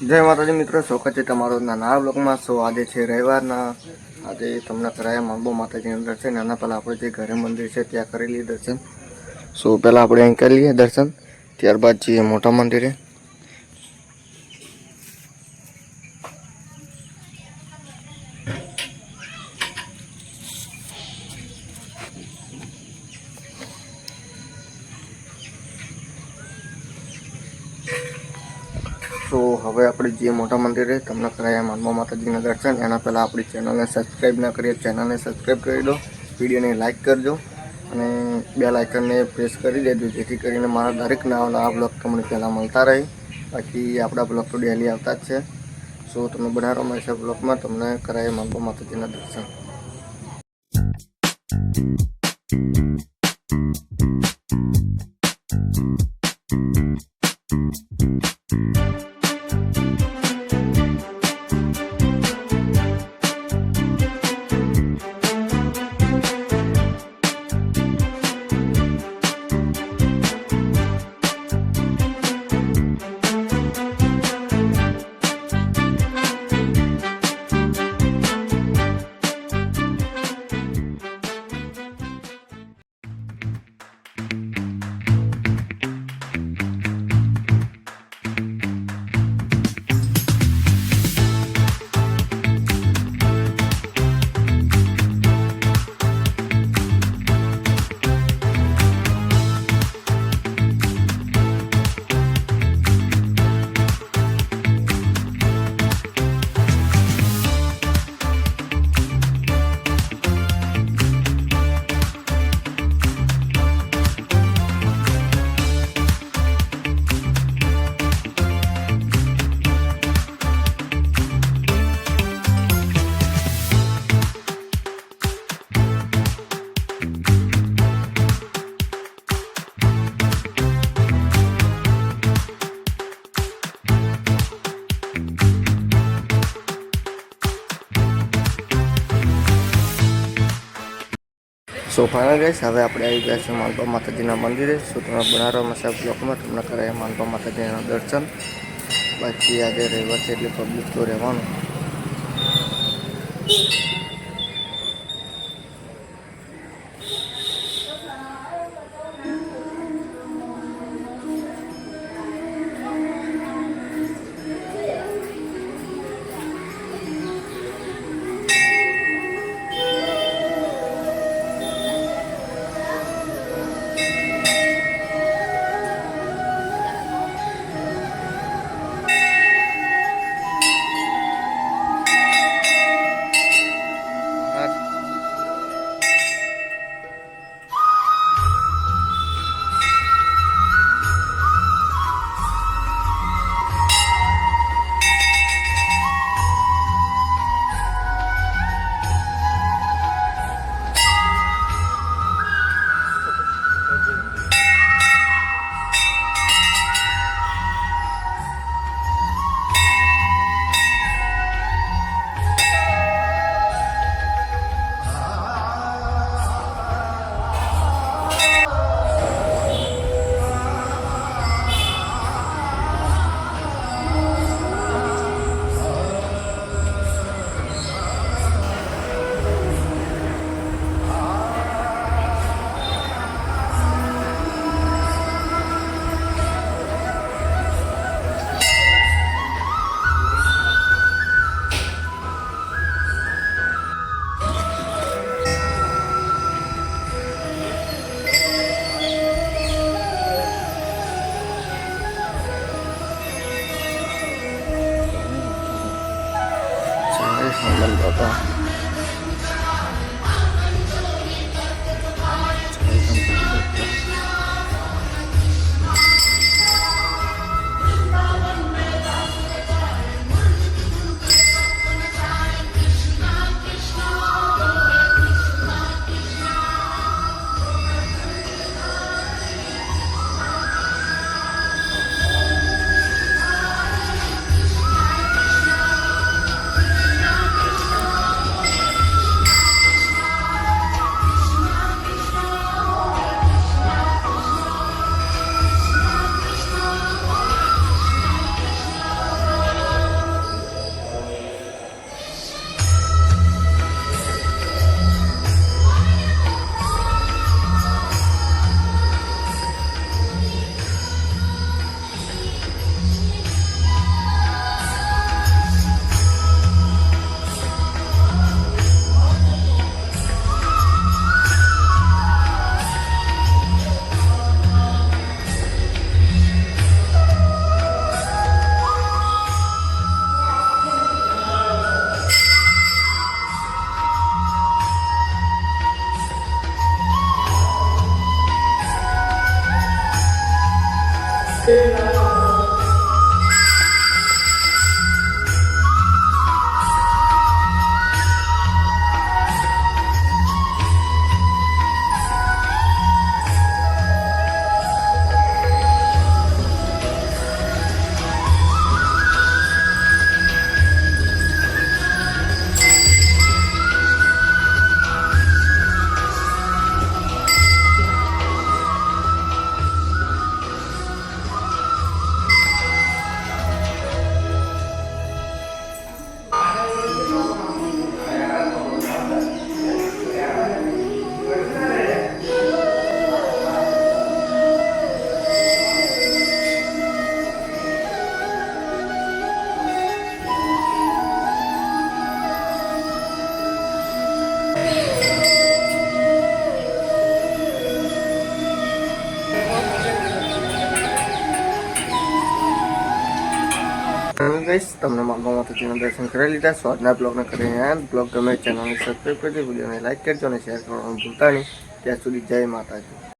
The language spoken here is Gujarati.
જય માતાજી મિત્રો, સ્વાગત છે તમારો નાના બ્લોકમાં સો આજે છે રવિવારના. આજે તમને કરાયા માંગો માતાજીનું દર્શન એના પહેલાં આપણે જે ઘરે મંદિર છે ત્યાં કરી લઈએ દર્શન. સો પહેલાં આપણે અહીં કરી લઈએ દર્શન. ત્યારબાદ જઈએ મોટા મંદિરે તો હવે આપણે જે મોટા મંદિરે તમને કરાયા માનવા માતાજીના દર્શન. એના પહેલાં આપણી ચેનલને સબસ્ક્રાઈબ ના કરીએ ચેનલને સબસ્ક્રાઈબ કરી દો વિડીયોને લાઇક કરજો, અને બે લાઇકનને પ્રેસ કરી દેજો, જેથી કરીને મારા દરેક નવા આ બ્લોગ તમને પહેલાં મળતા રહે. બાકી આપણા બ્લોગ તો ડેલી આવતા જ છે. સો તમે બનાવો મળશે બ્લોગમાં તમને કરાયા માનવા માતાજીના દર્શન. સો ફાઇનલ ગાઈસ, હવે આપણે આવી ગયા છે માનપા માતાજીના મંદિરે. સો તમે બનારવા સાહેબ બ્લોકમાં. તમને કરાયા માનપા માતાજીના દર્શન. બાકી આજે રવિવાર છે એટલે પબ્લિક તો રહેવાનું. Mình. ગઈશ તમને માગવા માતાજીના દર્શન કરી લીધા સ્વાદના બ્લોગને કરીને બ્લોગ ગમે ચેનલને સબસ્ક્રાઈબ કરજો, વિડીયોને લાઇક કરજો અને શેર કરવાનું ભૂલતા નહીં. ત્યાં સુધી જય માતાજી.